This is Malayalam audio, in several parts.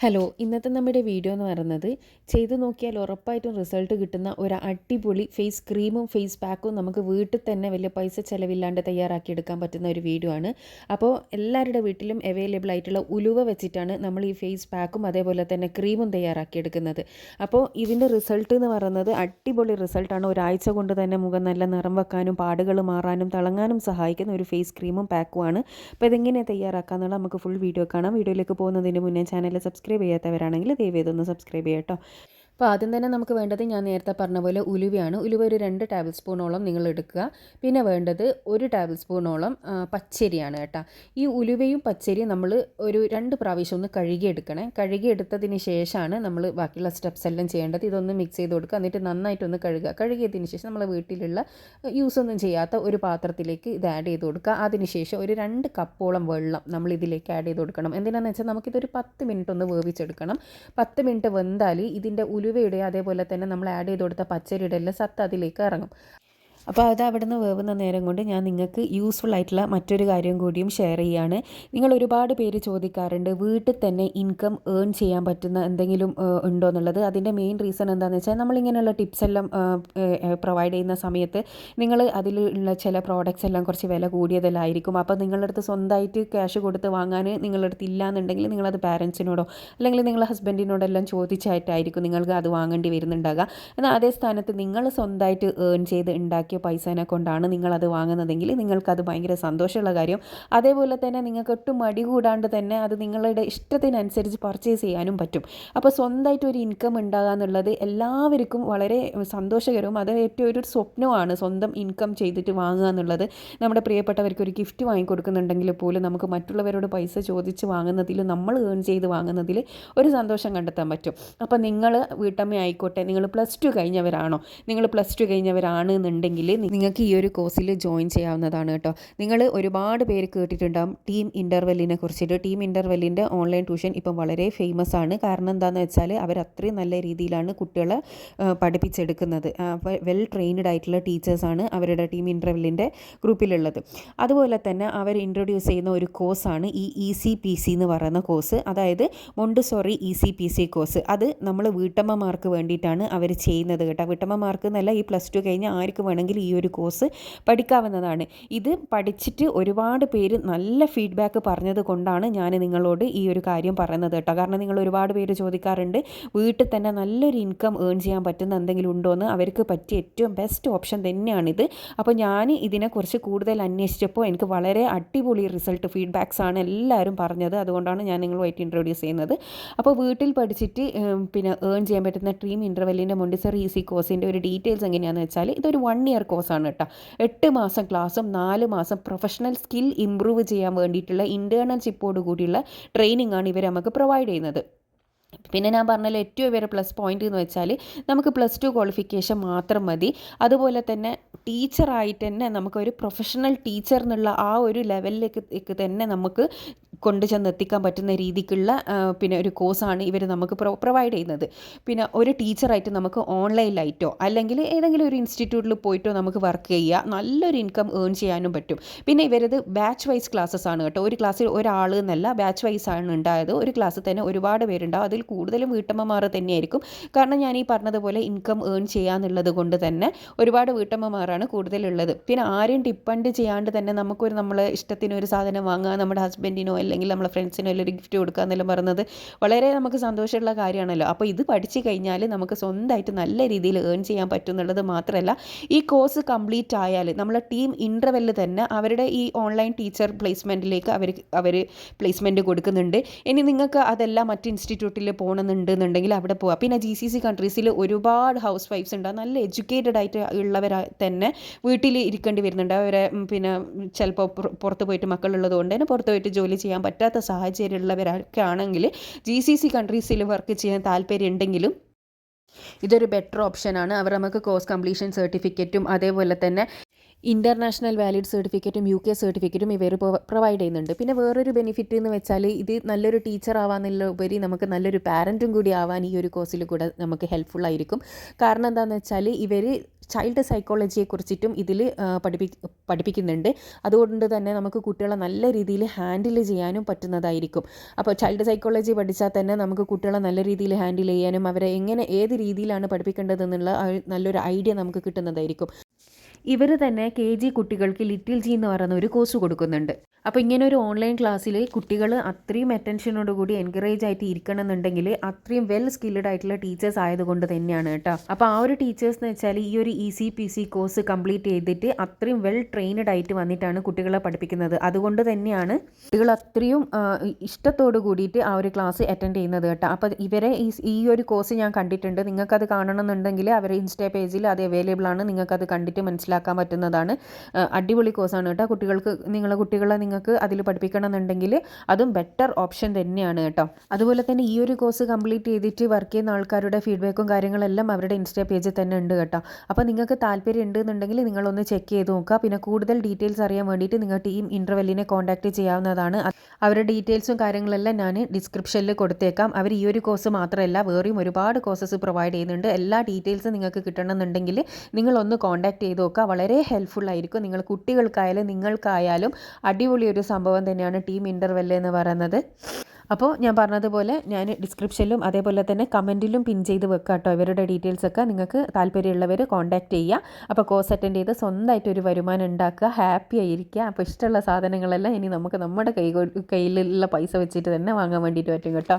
ഹലോ ഇന്നത്തെ നമ്മുടെ വീഡിയോ എന്ന് പറയുന്നത് ചെയ്ത് നോക്കിയാൽ ഉറപ്പായിട്ടും റിസൾട്ട് കിട്ടുന്ന ഒരു അടിപൊളി ഫേസ് ക്രീമും ഫേസ് പാക്കും നമുക്ക് വീട്ടിൽ തന്നെ വലിയ പൈസ ചിലവില്ലാണ്ട് തയ്യാറാക്കി എടുക്കാൻ പറ്റുന്ന ഒരു വീഡിയോ ആണ്. അപ്പോൾ എല്ലാവരുടെ വീട്ടിലും അവൈലബിൾ ആയിട്ടുള്ള ഉലുവ വെച്ചിട്ടാണ് നമ്മൾ ഈ ഫേസ് പാക്കും അതേപോലെ തന്നെ ക്രീമും തയ്യാറാക്കി എടുക്കുന്നത്. അപ്പോൾ ഇതിന്റെ റിസൾട്ട് എന്ന് പറയുന്നത് അടിപൊളി റിസൾട്ടാണ് ഒരാഴ്ച കൊണ്ട് തന്നെ മുഖം നല്ല നിറം വെക്കാനും പാടുകൾ മാറാനും തിളങ്ങാനും സഹായിക്കുന്ന ഒരു ഫേസ് ക്രീമും പാക്കുമാണ് അപ്പോൾ ഇതെങ്ങനെ തയ്യാറാക്കാന്നുള്ള നമുക്ക് ഫുൾ വീഡിയോ കാണാം. വീഡിയോയിലേക്ക് പോകുന്നതിന് മുന്നേ ചാനൽ സബ്സ്ക്രൈബ് ചെയ്യാത്തവരാണെങ്കിൽ ദയവ് ചെയ്തൊന്ന് സബ്സ്ക്രൈബ് ചെയ്യാം കേട്ടോ അപ്പോൾ ആദ്യം തന്നെ നമുക്ക് വേണ്ടത് ഞാൻ നേരത്തെ പറഞ്ഞ പോലെ ഉലുവയാണ്. ഉലുവ ഒരു രണ്ട് ടേബിൾ സ്പൂണോളം നിങ്ങൾ എടുക്കുക. പിന്നെ വേണ്ടത് ഒരു ടേബിൾ സ്പൂണോളം പച്ചരിയാണ് കേട്ടോ. ഈ ഉലുവയും പച്ചരിയും നമ്മൾ ഒരു രണ്ട് പ്രാവശ്യം ഒന്ന് കഴുകിയെടുക്കണേ. കഴുകിയെടുത്തതിന് ശേഷമാണ് നമ്മൾ ബാക്കിയുള്ള സ്റ്റെപ്സ് എല്ലാം ചെയ്യേണ്ടത്. ഇതൊന്ന് മിക്സ് ചെയ്ത് കൊടുക്കുക. എന്നിട്ട് നന്നായിട്ടൊന്ന് കഴുകുക. കഴുകിയതിന് ശേഷം നമ്മൾ വീട്ടിലുള്ള യൂസ് ഒന്നും ചെയ്യാത്ത ഒരു പാത്രത്തിലേക്ക് ഇത് ആഡ് ചെയ്ത് കൊടുക്കുക. അതിനുശേഷം ഒരു രണ്ട് കപ്പോളം വെള്ളം നമ്മൾ ഇതിലേക്ക് ആഡ് ചെയ്ത് കൊടുക്കണം. എന്തിനാണെന്ന് വെച്ചാൽ നമുക്കിതൊരു പത്ത് മിനിറ്റ് ഒന്ന് വേവിച്ചെടുക്കണം. പത്ത് മിനിറ്റ് വെന്താൽ ഇതിന്റെ ഉലുവയുടെ അതേപോലെ തന്നെ നമ്മൾ ആഡ് ചെയ്ത് കൊടുത്ത പച്ചരിയുടെ എല്ലാം സത്ത് അതിലേക്ക് ഇറങ്ങും. അപ്പോൾ അത് അവിടെ നിന്ന് വേവുന്ന നേരം കൊണ്ട് ഞാൻ നിങ്ങൾക്ക് യൂസ്ഫുൾ ആയിട്ടുള്ള മറ്റൊരു കാര്യം കൂടിയും ഷെയർ ചെയ്യുകയാണ് നിങ്ങൾ ഒരുപാട് പേര് ചോദിക്കാറുണ്ട് വീട്ടിൽ തന്നെ ഇൻകം ഏൺ ചെയ്യാൻ പറ്റുന്ന എന്തെങ്കിലും ഉണ്ടോ എന്നുള്ളത്? അതിന്റെ മെയിൻ റീസൺ എന്താണെന്ന് വെച്ചാൽ നമ്മളിങ്ങനെയുള്ള ടിപ്സ് എല്ലാം പ്രൊവൈഡ് ചെയ്യുന്ന സമയത്ത് നിങ്ങൾ അതിലുള്ള ചില പ്രോഡക്റ്റ്സ് എല്ലാം കുറച്ച് വില കൂടിയതെല്ലായിരിക്കും അപ്പോൾ നിങ്ങളുടെ അടുത്ത് സ്വന്തമായിട്ട് ക്യാഷ് കൊടുത്ത് വാങ്ങാൻ നിങ്ങളുടെ അടുത്ത് ഇല്ല എന്നുണ്ടെങ്കിൽ നിങ്ങളത് പാരൻസിനോടോ അല്ലെങ്കിൽ നിങ്ങളുടെ ഹസ്ബൻഡിനോടെല്ലാം ചോദിച്ചായിട്ടായിരിക്കും നിങ്ങൾക്ക് അത് വാങ്ങേണ്ടി വരുന്നുണ്ടാകുക എന്നാൽ അതേ സ്ഥാനത്ത് നിങ്ങൾ സ്വന്തമായിട്ട് ഏൺ ചെയ്ത് ഉണ്ടാക്കിയ പൈസേനെ കൊണ്ടാണ് നിങ്ങളത് വാങ്ങുന്നതെങ്കിൽ നിങ്ങൾക്കത് ഭയങ്കര സന്തോഷമുള്ള കാര്യം. അതേപോലെ തന്നെ നിങ്ങൾക്ക് ഒട്ടും മടി കൂടാണ്ട് തന്നെ അത് നിങ്ങളുടെ ഇഷ്ടത്തിനനുസരിച്ച് പർച്ചേസ് ചെയ്യാനും പറ്റും. അപ്പോൾ സ്വന്തമായിട്ട് ഒരു ഇൻകം ഉണ്ടാകുക എന്നുള്ളത് എല്ലാവർക്കും വളരെ സന്തോഷകരവും അത് ഏറ്റവും ഒരു സ്വപ്നമാണ് സ്വന്തം ഇൻകം ചെയ്തിട്ട് വാങ്ങുക എന്നുള്ളത്. നമ്മുടെ പ്രിയപ്പെട്ടവർക്ക് ഒരു ഗിഫ്റ്റ് വാങ്ങിക്കൊടുക്കുന്നുണ്ടെങ്കിൽ പോലും നമുക്ക് മറ്റുള്ളവരോട് പൈസ ചോദിച്ച് വാങ്ങുന്നതിൽ നമ്മൾ ഏൺ ചെയ്ത് വാങ്ങുന്നതിൽ ഒരു സന്തോഷം കണ്ടെത്താൻ പറ്റും. അപ്പോൾ നിങ്ങൾ വീട്ടമ്മ ആയിക്കോട്ടെ നിങ്ങൾ പ്ലസ് ടു കഴിഞ്ഞവരാണോ? നിങ്ങൾ പ്ലസ് ടു കഴിഞ്ഞവരാണ് എന്നുണ്ടെങ്കിൽ നിങ്ങൾക്ക് ഈ ഒരു കോഴ്സിൽ ജോയിൻ ചെയ്യാവുന്നതാണ് കേട്ടോ. നിങ്ങൾ ഒരുപാട് പേര് കേട്ടിട്ടുണ്ടാകും ടീം ഇന്റർവെല്ലിനെ കുറിച്ചിട്ട്. ടീം ഇന്റർവെല്ലിന്റെ ഓൺലൈൻ ട്യൂഷൻ ഇപ്പം വളരെ ഫേമസ് ആണ്. കാരണം എന്താണെന്ന് വെച്ചാൽ അവർ അത്രയും നല്ല രീതിയിലാണ് കുട്ടികളെ പഠിപ്പിച്ചെടുക്കുന്നത്. വെൽ ട്രെയിൻഡ് ആയിട്ടുള്ള ടീച്ചേഴ്സാണ് അവരുടെ ടീം ഇന്റർവെല്ലിന്റെ ഗ്രൂപ്പിലുള്ളത്. അതുപോലെ തന്നെ അവർ ഇൻട്രൊഡ്യൂസ് ചെയ്യുന്ന ഒരു കോഴ്സാണ് ഈ ഇ സി പി സി എന്ന് പറയുന്ന കോഴ്സ് അതായത് Montessori E C P C course അത് നമ്മൾ വീട്ടമ്മമാർക്ക് വേണ്ടിയിട്ടാണ് അവർ ചെയ്യുന്നത് കേട്ടോ. വീട്ടമ്മമാർക്ക് എന്നല്ല ഈ പ്ലസ് ടു കഴിഞ്ഞ ആർക്ക് വേണമെങ്കിലും ഈ ഒരു കോഴ്സ് പഠിക്കാവുന്നതാണ്. ഇത് പഠിച്ചിട്ട് ഒരുപാട് പേര് നല്ല ഫീഡ്ബാക്ക് പറഞ്ഞത് കൊണ്ടാണ് ഞാൻ നിങ്ങളോട് ഈ ഒരു കാര്യം പറയുന്നത് കേട്ടോ. കാരണം നിങ്ങൾ ഒരുപാട് പേര് ചോദിക്കാറുണ്ട് വീട്ടിൽ തന്നെ നല്ലൊരു ഇൻകം ഏൺ ചെയ്യാൻ പറ്റുന്ന എന്തെങ്കിലും ഉണ്ടോ എന്ന്? അവർക്ക് പറ്റിയ ഏറ്റവും ബെസ്റ്റ് ഓപ്ഷൻ തന്നെയാണിത്. അപ്പോൾ ഞാൻ ഇതിനെക്കുറിച്ച് കൂടുതൽ അന്വേഷിച്ചപ്പോൾ എനിക്ക് വളരെ അടിപൊളി റിസൾട്ട് ഫീഡ്ബാക്സ് ആണ് എല്ലാവരും പറഞ്ഞത്. അതുകൊണ്ടാണ് ഞാൻ നിങ്ങളുമായിട്ട് ഇൻട്രൊഡ്യൂസ് ചെയ്യുന്നത്. അപ്പോൾ വീട്ടിൽ പഠിച്ചിട്ട് പിന്നെ ഏൺ ചെയ്യാൻ പറ്റുന്ന ഡ്രീം ഇന്റർവെല്ലിന്റെ മൊണ്ടിസറി ഈസി കോഴ്സിന്റെ ഒരു ഡീറ്റെയിൽസ് എങ്ങനെയാണെന്ന് വെച്ചാൽ ഇതൊരു വൺ ഇയർ കോഴ്സാണ് കേട്ടോ. എട്ട് മാസം ക്ലാസ്സും നാല് മാസം പ്രൊഫഷണൽ സ്കിൽ ഇമ്പ്രൂവ് ചെയ്യാൻ വേണ്ടിയിട്ടുള്ള ഇന്റേർണൽഷിപ്പോട് കൂടിയുള്ള ട്രെയിനിങ് ആണ് ഇവർ നമുക്ക് പ്രൊവൈഡ് ചെയ്യുന്നത്. പിന്നെ ഞാൻ പറഞ്ഞല്ലോ ഏറ്റവും ഇവരെ പ്ലസ് പോയിന്റ് എന്ന് വെച്ചാൽ നമുക്ക് പ്ലസ് ടു ക്വാളിഫിക്കേഷൻ മാത്രം മതി. അതുപോലെ തന്നെ ടീച്ചറായിട്ട് തന്നെ നമുക്കൊരു പ്രൊഫഷണൽ ടീച്ചർ എന്നുള്ള ആ ഒരു ലെവലിലേക്ക് തന്നെ നമുക്ക് കൊണ്ടു ചെന്ന് എത്തിക്കാൻ പറ്റുന്ന രീതിക്കുള്ള പിന്നെ ഒരു കോഴ്സാണ് ഇവർ നമുക്ക് പ്രൊ പ്രൊവൈഡ് ചെയ്യുന്നത്. പിന്നെ ഒരു ടീച്ചറായിട്ട് നമുക്ക് ഓൺലൈനിലായിട്ടോ അല്ലെങ്കിൽ ഏതെങ്കിലും ഒരു ഇൻസ്റ്റിറ്റ്യൂട്ടിൽ പോയിട്ടോ നമുക്ക് വർക്ക് ചെയ്യുക നല്ലൊരു ഇൻകം ഏൺ ചെയ്യാനും പറ്റും. പിന്നെ ഇവരത് ബാച്ച് വൈസ് ക്ലാസ്സസ് ആണ് കേട്ടോ. ഒരു ക്ലാസ്സിൽ ഒരാൾ എന്നല്ല ബാച്ച് വൈസ് ആണ് ഉണ്ടായത്. ഒരു ക്ലാസ്സിൽ തന്നെ ഒരുപാട് പേരുണ്ടാവും. അതിൽ കൂടുതലും വീട്ടമ്മമാർ തന്നെയായിരിക്കും. കാരണം ഞാൻ ഈ പറഞ്ഞതുപോലെ ഇൻകം ഏൺ ചെയ്യാന്നുള്ളത് കൊണ്ട് തന്നെ ഒരുപാട് വീട്ടമ്മമാരാണ് കൂടുതലുള്ളത്. പിന്നെ ആരെയും ഡിപ്പെൻഡ് ചെയ്യാണ്ട് തന്നെ നമുക്കൊരു നമ്മളെ ഇഷ്ടത്തിനൊരു സാധനം വാങ്ങുക നമ്മുടെ ഹസ്ബൻഡിനോ അല്ലെങ്കിൽ നമ്മളെ ഫ്രണ്ട്സിനോ അല്ലെങ്കിൽ ഒരു ഗിഫ്റ്റ് കൊടുക്കുക എന്നെല്ലാം പറയുന്നത് വളരെ നമുക്ക് സന്തോഷമുള്ള കാര്യമാണല്ലോ. അപ്പോൾ ഇത് പഠിച്ചു കഴിഞ്ഞാൽ നമുക്ക് സ്വന്തമായിട്ട് നല്ല രീതിയിൽ ഏൺ ചെയ്യാൻ പറ്റും എന്നുള്ളത് മാത്രമല്ല ഈ കോഴ്സ് കംപ്ലീറ്റ് ആയാൽ നമ്മളെ ടീം ഇന്റർവെല്ലിൽ തന്നെ അവരുടെ ഈ ഓൺലൈൻ ടീച്ചർ പ്ലേസ്മെന്റിലേക്ക് അവർ അവർ പ്ലേസ്മെന്റ് കൊടുക്കുന്നുണ്ട്. ഇനി നിങ്ങൾക്ക് അതെല്ലാം മറ്റ് ഇൻസ്റ്റിറ്റ്യൂട്ടിൽ പോകണമെന്നുണ്ടെന്നുണ്ടെങ്കിൽ അവിടെ പോവാം. പിന്നെ ജി സി സി കൺട്രീസിൽ ഒരുപാട് ഹൗസ് വൈഫ്സ് ഉണ്ട് നല്ല എഡ്യൂക്കേറ്റഡ് ആയിട്ട് ഉള്ളവർ തന്നെ വീട്ടിൽ ഇരിക്കേണ്ടി വരുന്നുണ്ട്. അവരെ പിന്നെ ചിലപ്പോൾ പുറത്ത് പോയിട്ട് മക്കളുള്ളത് കൊണ്ട് തന്നെ പുറത്ത് പോയിട്ട് ജോലി ചെയ്യാൻ പറ്റാത്ത സാഹചര്യമുള്ളവരൊക്കെ ആണെങ്കിൽ ജി സി സി കൺട്രീസിൽ വർക്ക് ചെയ്യാൻ താല്പര്യം ഉണ്ടെങ്കിലും ഇതൊരു ബെറ്റർ ഓപ്ഷനാണ് അവർ നമുക്ക് കോഴ്സ് കംപ്ലീഷൻ സർട്ടിഫിക്കറ്റും അതേപോലെ തന്നെ ഇന്റർനാഷണൽ വാലിഡ് സർട്ടിഫിക്കറ്റും യു കെ സർട്ടിഫിക്കറ്റും ഇവർ പ്രൊവൈഡ് ചെയ്യുന്നുണ്ട്. പിന്നെ വേറൊരു ബെനിഫിറ്റ് എന്ന് വെച്ചാൽ ഇത് നല്ലൊരു ടീച്ചർ ആവാന്നുള്ള ഉപരി നമുക്ക് നല്ലൊരു പാരന്റും കൂടി ആവാൻ ഈ ഒരു കോഴ്സിൽ കൂടെ നമുക്ക് ഹെൽപ്ഫുൾ ആയിരിക്കും. കാരണം എന്താണെന്ന് വെച്ചാൽ ഇവർ ചൈൽഡ് സൈക്കോളജിയെ കുറിച്ചിട്ടും ഇതിൽ പഠിപ്പി പഠിപ്പിക്കുന്നുണ്ട്. അതുകൊണ്ട് തന്നെ നമുക്ക് കുട്ടികളെ നല്ല രീതിയിൽ ഹാൻഡിൽ ചെയ്യാനും പറ്റുന്നതായിരിക്കും. അപ്പോൾ ചൈൽഡ് സൈക്കോളജി പഠിച്ചാൽ തന്നെ നമുക്ക് കുട്ടികളെ നല്ല രീതിയിൽ ഹാൻഡിൽ ചെയ്യാനും അവരെ എങ്ങനെ ഏത് രീതിയിലാണ് പഠിപ്പിക്കേണ്ടതെന്നുള്ള നല്ലൊരു ഐഡിയ നമുക്ക് കിട്ടുന്നതായിരിക്കും. ഇവർ തന്നെ കെ ജി കുട്ടികൾക്ക് ലിറ്റിൽ ജി എന്ന് പറയുന്ന ഒരു കോഴ്സ് കൊടുക്കുന്നുണ്ട്. അപ്പോൾ ഇങ്ങനെ ഒരു ഓൺലൈൻ ക്ലാസ്സിൽ കുട്ടികൾ അത്രയും അറ്റൻഷനോട് കൂടി എൻകറേജ് ആയിട്ട് ഇരിക്കണം എന്നുണ്ടെങ്കിൽ അത്രയും വെൽ സ്കിൽഡ് ആയിട്ടുള്ള ടീച്ചേഴ്സ് ആയതുകൊണ്ട് തന്നെയാണ് കേട്ടോ. അപ്പോൾ ആ ഒരു ടീച്ചേഴ്സ് എന്ന് വെച്ചാൽ ഈ ഒരു E C P C course complete ചെയ്തിട്ട് അത്രയും വെൽ ട്രെയിൻഡ് ആയിട്ട് വന്നിട്ടാണ് കുട്ടികളെ പഠിപ്പിക്കുന്നത്. അതുകൊണ്ട് തന്നെയാണ് കുട്ടികൾ അത്രയും ഇഷ്ടത്തോട് കൂടിയിട്ട് ആ ഒരു ക്ലാസ് അറ്റൻഡ് ചെയ്യുന്നത് കേട്ടോ. അപ്പോൾ ഇവരെ ഈ ഒരു കോഴ്സ് ഞാൻ കണ്ടിട്ടുണ്ട്. നിങ്ങൾക്കത് കാണണമെന്നുണ്ടെങ്കിൽ അവരെ ഇൻസ്റ്റാ പേജിൽ അത് അവൈലബിൾ ആണ്. നിങ്ങൾക്കത് കണ്ടിട്ട് മനസ്സിലാക്കാൻ പറ്റുന്നതാണ്. അടിപൊളി കോഴ്സാണ് കേട്ടോ. കുട്ടികൾക്ക് നിങ്ങളെ കുട്ടികളെ നിങ്ങൾക്ക് അതിൽ പഠിപ്പിക്കണം എന്നുണ്ടെങ്കിൽ അതും ബെറ്റർ ഓപ്ഷൻ തന്നെയാണ് കേട്ടോ. അതുപോലെ തന്നെ ഈ ഒരു കോഴ്സ് കംപ്ലീറ്റ് ചെയ്തിട്ട് വർക്ക് ചെയ്യുന്ന ആൾക്കാരുടെ ഫീഡ്ബാക്കും കാര്യങ്ങളെല്ലാം അവരുടെ ഇൻസ്റ്റാ പേജിൽ തന്നെ ഉണ്ട് കേട്ടോ. അപ്പോൾ നിങ്ങൾക്ക് താല്പര്യം ഉണ്ട് എന്നുണ്ടെങ്കിൽ നിങ്ങളൊന്ന് ചെക്ക് ചെയ്ത് നോക്കുക. പിന്നെ കൂടുതൽ ഡീറ്റെയിൽസ് അറിയാൻ വേണ്ടിയിട്ട് നിങ്ങൾ ടീം ഇന്റർവെല്ലിനെ കോൺടാക്ട് ചെയ്യാവുന്നതാണ്. അവരുടെ ഡീറ്റെയിൽസും കാര്യങ്ങളെല്ലാം ഞാൻ ഡിസ്ക്രിപ്ഷനിൽ കൊടുത്തേക്കാം. അവർ ഈ ഒരു കോഴ്സ് മാത്രമല്ല വേറെയും ഒരുപാട് കോഴ്സസ് പ്രൊവൈഡ് ചെയ്യുന്നുണ്ട്. എല്ലാ ഡീറ്റെയിൽസും നിങ്ങൾക്ക് കിട്ടണമെന്നുണ്ടെങ്കിൽ നിങ്ങളൊന്ന് കോൺടാക്ട് ചെയ്ത് നോക്കുക. വളരെ ഹെൽപ്ഫുൾ ആയിരിക്കും. നിങ്ങൾ കുട്ടികൾക്കായാലും നിങ്ങൾക്കായാലും അടിപൊളി ഒരു സംഭവം തന്നെയാണ് ടീം ഇന്റർവെല്ല് എന്ന് പറയുന്നത്. അപ്പോൾ ഞാൻ പറഞ്ഞതുപോലെ ഞാൻ ഡിസ്ക്രിപ്ഷനിലും അതേപോലെ തന്നെ കമന്റിലും പിൻ ചെയ്ത് വെക്കാം കേട്ടോ ഇവരുടെ ഡീറ്റെയിൽസ് ഒക്കെ നിങ്ങൾക്ക് താല്പര്യമുള്ളവർ കോൺടാക്റ്റ് ചെയ്യുക. അപ്പോൾ കോഴ്സ് അറ്റൻഡ് ചെയ്ത് സ്വന്തമായിട്ട് ഒരു വരുമാനം ഉണ്ടാക്കുക. ഹാപ്പി ആയിരിക്കുക. അപ്പോൾ ഇഷ്ടമുള്ള സാധനങ്ങളെല്ലാം ഇനി നമുക്ക് നമ്മുടെ കൈ കയ്യിലുള്ള പൈസ വെച്ചിട്ട് തന്നെ വാങ്ങാൻ വേണ്ടിയിട്ട് പറ്റും കേട്ടോ.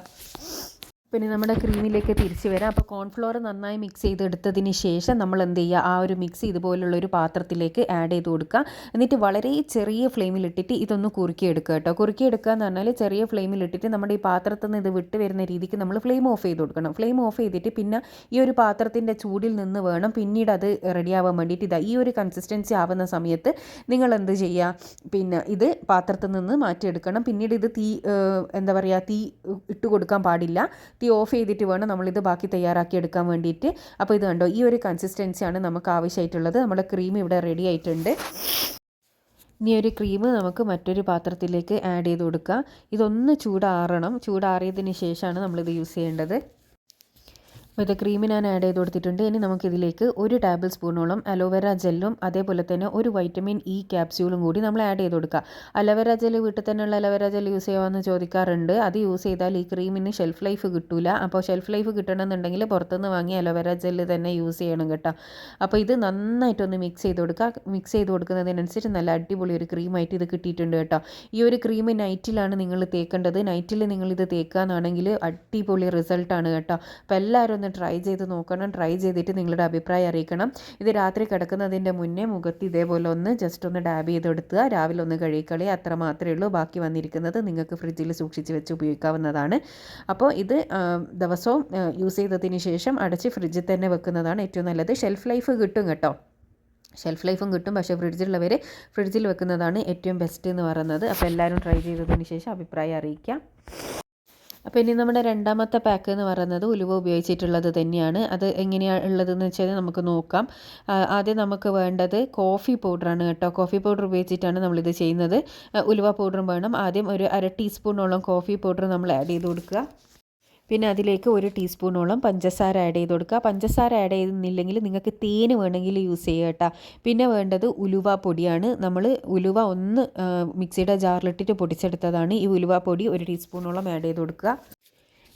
പിന്നെ നമ്മുടെ ക്രീമിലേക്ക് തിരിച്ച് വരാം. അപ്പോൾ കോൺഫ്ലോർ നന്നായി മിക്സ് ചെയ്തെടുത്തതിന് ശേഷം നമ്മൾ എന്ത് ചെയ്യുക? ആ ഒരു മിക്സ് ഇതുപോലുള്ള ഒരു പാത്രത്തിലേക്ക് ആഡ് ചെയ്ത് കൊടുക്കുക. എന്നിട്ട് വളരെ ചെറിയ ഫ്ലെയിമിലിട്ടിട്ട് ഇതൊന്ന് കുറുക്കിയെടുക്കുക കേട്ടോ. കുറുക്കിയെടുക്കുക എന്ന് പറഞ്ഞാൽ ചെറിയ ഫ്ലെയിമിലിട്ടിട്ട് നമ്മുടെ ഈ പാത്രത്തിൽ നിന്ന് ഇത് വിട്ട് വരുന്ന രീതിക്ക് നമ്മൾ ഫ്ലെയിം ഓഫ് ചെയ്ത് കൊടുക്കണം. ഫ്ലെയിം ഓഫ് ചെയ്തിട്ട് പിന്നെ ഈ ഒരു പാത്രത്തിന്റെ ചൂടിൽ നിന്ന് വേണം പിന്നീട് അത് റെഡിയാവാൻ വേണ്ടിയിട്ട് ഇതാ ഈ ഒരു കൺസിസ്റ്റൻസി ആവുന്ന സമയത്ത് നിങ്ങൾ എന്ത് ചെയ്യുക? പിന്നെ ഇത് പാത്രത്തിൽ നിന്ന് മാറ്റിയെടുക്കണം. പിന്നീട് ഇത് തീ എന്താ പറയുക തീ ഇട്ട് കൊടുക്കാൻ പാടില്ല. തീ ഓഫ് ചെയ്തിട്ട് വേണം നമ്മളിത് ബാക്കി തയ്യാറാക്കി എടുക്കാൻ വേണ്ടിയിട്ട്. അപ്പോൾ ഇത് കണ്ടോ ഈ ഒരു കൺസിസ്റ്റൻസിയാണ് നമുക്ക് ആവശ്യമായിട്ടുള്ളത്. നമ്മുടെ ക്രീം ഇവിടെ റെഡി ആയിട്ടുണ്ട്. ഇനി ഒരു ക്രീം നമുക്ക് മറ്റൊരു പാത്രത്തിലേക്ക് ആഡ് ചെയ്ത് കൊടുക്കുക ഇതൊന്ന് ചൂടാറണം. ചൂടാറിയതിന് ശേഷമാണ് നമ്മളിത് യൂസ് ചെയ്യേണ്ടത്. അപ്പോൾ ഇത് ക്രീം ഞാൻ ആഡ് ചെയ്ത് കൊടുത്തിട്ടുണ്ട്. ഇനി നമുക്കിതിലേക്ക് ഒരു ടേബിൾ സ്പൂണോളം അലോവേര ജെല്ലും അതേപോലെ തന്നെ ഒരു വൈറ്റമിൻ ഇ ക്യാപ്സ്യൂളും കൂടി നമ്മൾ ആഡ് ചെയ്ത് കൊടുക്കുക. അലോവേര ജെല്ല് വീട്ടിൽ തന്നെയുള്ള അലോവേര ജെൽ യൂസ് ചെയ്യാമെന്ന് ചോദിക്കാറുണ്ട്. അത് യൂസ് ചെയ്താൽ ഈ ക്രീമിന് ഷെൽഫ് ലൈഫ് കിട്ടൂല. അപ്പോൾ ഷെൽഫ് ലൈഫ് കിട്ടണമെന്നുണ്ടെങ്കിൽ പുറത്തുനിന്ന് വാങ്ങിയ അലോവേര ജെല്ല് തന്നെ യൂസ് ചെയ്യണം കേട്ടോ. അപ്പോൾ ഇത് നന്നായിട്ടൊന്ന് മിക്സ് ചെയ്ത് കൊടുക്കുക. മിക്സ് ചെയ്ത് കൊടുക്കുന്നതിനനുസരിച്ച് നല്ല അടിപൊളി ഒരു ക്രീമായിട്ട് ഇത് കിട്ടിയിട്ടുണ്ട് കേട്ടോ. ഈ ഒരു ക്രീം നൈറ്റിലാണ് നിങ്ങൾ തേക്കേണ്ടത്. നൈറ്റിൽ നിങ്ങളിത് ഇത് തേക്കുകയെന്നാണെങ്കിൽ അടിപൊളി റിസൾട്ടാണ് കേട്ടോ. അപ്പോൾ എല്ലാവരും ഒന്ന് ട്രൈ ചെയ്ത് നോക്കണം. ട്രൈ ചെയ്തിട്ട് നിങ്ങളുടെ അഭിപ്രായം അറിയിക്കണം. ഇത് രാത്രി കിടക്കുന്നതിന്റെ മുന്നേ മുഖത്ത് ഇതേപോലെ ഒന്ന് ജസ്റ്റ് ഒന്ന് ഡാബ് ചെയ്തെടുത്തുക രാവിലെ ഒന്ന് കഴിക്കളി അത്ര മാത്രമേ ഉള്ളൂ. ബാക്കി വന്നിരിക്കുന്നത് നിങ്ങൾക്ക് ഫ്രിഡ്ജിൽ സൂക്ഷിച്ച് വെച്ച് ഉപയോഗിക്കാവുന്നതാണ്. അപ്പോൾ ഇത് ദിവസവും യൂസ് ചെയ്തതിന് ശേഷം അടച്ച് ഫ്രിഡ്ജിൽ തന്നെ വെക്കുന്നതാണ് ഏറ്റവും നല്ലത്. ഷെൽഫ് ലൈഫ് കിട്ടും കേട്ടോ. ഷെൽഫ് ലൈഫും കിട്ടും. പക്ഷേ ഫ്രിഡ്ജിലുള്ളവർ ഫ്രിഡ്ജിൽ വെക്കുന്നതാണ് ഏറ്റവും ബെസ്റ്റ് എന്ന് പറയുന്നത്. അപ്പോൾ എല്ലാവരും ട്രൈ ചെയ്തതിന് ശേഷം അഭിപ്രായം അറിയിക്കാം. അപ്പോൾ ഇനി നമ്മുടെ രണ്ടാമത്തെ പാക്ക് എന്ന് പറയുന്നത് ഉലുവ ഉപയോഗിച്ചിട്ടുള്ളത് തന്നെയാണ്. അത് എങ്ങനെയാണ് ഉള്ളതെന്ന് വെച്ചാൽ നമുക്ക് നോക്കാം. ആദ്യം നമുക്ക് വേണ്ടത് കോഫി പൗഡറാണ് കേട്ടോ. കോഫി പൗഡർ ഉപയോഗിച്ചിട്ടാണ് നമ്മളിത് ചെയ്യുന്നത്. ഉലുവ പൗഡറും വേണം. ആദ്യം ഒരു അര ടീസ്പൂണോളം കോഫി പൗഡർ നമ്മൾ ആഡ് ചെയ്ത് കൊടുക്കുക. പിന്നെ അതിലേക്ക് ഒരു ടീസ്പൂണോളം പഞ്ചസാര ആഡ് ചെയ്ത് കൊടുക്കുക. പഞ്ചസാര ആഡ് ചെയ്യുന്നില്ലെങ്കിൽ നിങ്ങൾക്ക് തേന് വേണമെങ്കിൽ യൂസ് ചെയ്യുക കേട്ടോ. പിന്നെ വേണ്ടത് ഉലുവ പൊടിയാണ്. നമ്മൾ ഉലുവ ഒന്ന് മിക്സിയുടെ ജാറിലിട്ടിട്ട് പൊടിച്ചെടുത്തതാണ്. ഈ ഉലുവ പൊടി ഒരു ടീസ്പൂണോളം ആഡ് ചെയ്ത് കൊടുക്കുക.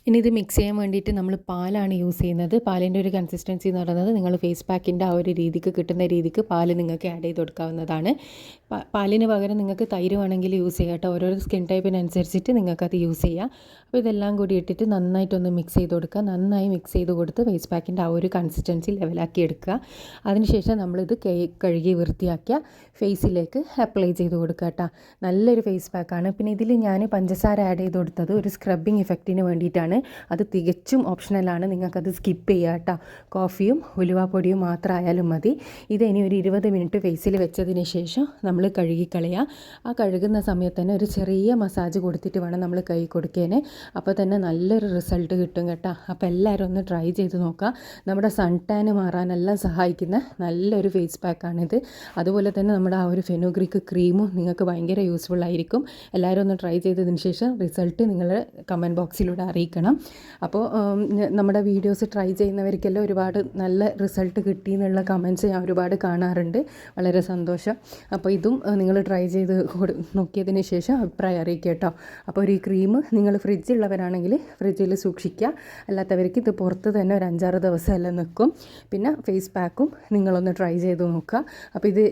ഇനി ഇത് മിക്സ് ചെയ്യാൻ വേണ്ടിയിട്ട് നമ്മൾ പാലാണ് യൂസ് ചെയ്യുന്നത്. പാലിന്റെ ഒരു കൺസിസ്റ്റൻസി എന്ന് പറയുന്നത് നിങ്ങൾ ഫേസ് പാക്കിന്റെ ആ ഒരു രീതിക്ക് കിട്ടുന്ന രീതിക്ക് പാൽ നിങ്ങൾക്ക് ആഡ് ചെയ്ത് കൊടുക്കാവുന്നതാണ്. പാലിന് പകരം നിങ്ങൾക്ക് തൈര് വേണമെങ്കിൽ യൂസ് ചെയ്യാം കേട്ടോ. ഓരോരോ സ്കിൻ ടൈപ്പിനനുസരിച്ചിട്ട് നിങ്ങൾക്കത് യൂസ് ചെയ്യാം. അപ്പോൾ ഇതെല്ലാം കൂടി ഇട്ടിട്ട് നന്നായിട്ടൊന്ന് മിക്സ് ചെയ്ത് കൊടുക്കുക. നന്നായി മിക്സ് ചെയ്ത് കൊടുത്ത് ഫേസ് പാക്കിന്റെ ആ ഒരു കൺസിസ്റ്റൻസി ലെവലാക്കി എടുക്കുക. അതിനുശേഷം നമ്മളിത് കഴുകി വൃത്തിയാക്കിയ ഫേസിലേക്ക് അപ്ലൈ ചെയ്ത് കൊടുക്കുക കേട്ടോ. നല്ലൊരു ഫേസ് പാക്കാണ് പിന്നെ ഇതിൽ ഞാൻ പഞ്ചസാര ആഡ് ചെയ്ത് കൊടുത്തത് ഒരു സ്ക്രബിങ് ഇഫക്റ്റിന് വേണ്ടിയിട്ടാണ്. അത് തികച്ചും ഓപ്ഷണലാണ്. നിങ്ങൾക്കത് സ്കിപ്പ് ചെയ്യുക കേട്ടോ. കോഫിയും ഉലുവാപ്പൊടിയും മാത്രമായാലും മതി. ഇത് ഇനി ഒരു ഇരുപത് മിനിറ്റ് ഫേസിൽ വെച്ചതിന് ശേഷം നമ്മൾ നമ്മൾ കഴുകിക്കളയുക ആ കഴുകുന്ന സമയത്ത് തന്നെ ഒരു ചെറിയ മസാജ് കൊടുത്തിട്ട് വേണം നമ്മൾ കൈ കൊടുക്കേനെ. അപ്പോൾ തന്നെ നല്ലൊരു റിസൾട്ട് കിട്ടും കേട്ടോ. അപ്പോൾ എല്ലാവരും ഒന്ന് ട്രൈ ചെയ്ത് നോക്കുക നമ്മുടെ സൺ ടാൻ മാറാനെല്ലാം സഹായിക്കുന്ന നല്ലൊരു ഫേസ് പാക്കാണിത് അതുപോലെ തന്നെ നമ്മുടെ ആ ഒരു ഫെനോഗ്രിക്ക് ക്രീമും നിങ്ങൾക്ക് ഭയങ്കര യൂസ്ഫുൾ ആയിരിക്കും. എല്ലാവരും ഒന്ന് ട്രൈ ചെയ്തതിന് ശേഷം റിസൾട്ട് നിങ്ങൾ കമന്റ് ബോക്സിലൂടെ അറിയിക്കണം. അപ്പോൾ നമ്മുടെ വീഡിയോസ് ട്രൈ ചെയ്യുന്നവർക്കെല്ലാം ഒരുപാട് നല്ല റിസൾട്ട് കിട്ടി എന്നുള്ള കമൻസ് ഞാൻ ഒരുപാട് കാണാറുണ്ട്. വളരെ സന്തോഷം. അപ്പോൾ ഇതും നിങ്ങൾ ട്രൈ ചെയ്ത് നോക്കിയതിന് ശേഷം അഭിപ്രായം അറിയിക്കുക കേട്ടോ. അപ്പോൾ ഒരു ക്രീം നിങ്ങൾ ഫ്രിഡ്ജുള്ളവരാണെങ്കിൽ ഫ്രിഡ്ജിൽ സൂക്ഷിക്കുക. അല്ലാത്തവർക്ക് ഇത് പുറത്ത് തന്നെ ഒരു അഞ്ചാറ് ദിവസം എല്ലാം നിൽക്കും. പിന്നെ ഫേസ് പാക്കും നിങ്ങളൊന്ന് ട്രൈ ചെയ്ത് നോക്കുക. അപ്പോൾ ഇത്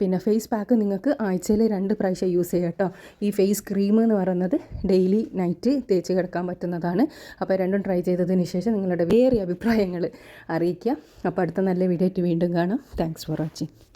പിന്നെ ഫേസ് പാക്ക് നിങ്ങൾക്ക് ആഴ്ചയിൽ രണ്ട് പ്രാവശ്യം യൂസ് ചെയ്യുക കേട്ടോ. ഈ ഫേസ് ക്രീം എന്ന് പറയുന്നത് ഡെയിലി നൈറ്റ് തേച്ച് കിടക്കാൻ പറ്റുന്നതാണ്. അപ്പോൾ രണ്ടും ട്രൈ ചെയ്തതിന് ശേഷം നിങ്ങളുടെ വേറെ അഭിപ്രായങ്ങൾ അറിയിക്കുക. അപ്പോൾ അടുത്ത നല്ല വീഡിയോ ആയിട്ട് വീണ്ടും കാണാം. Thanks for watching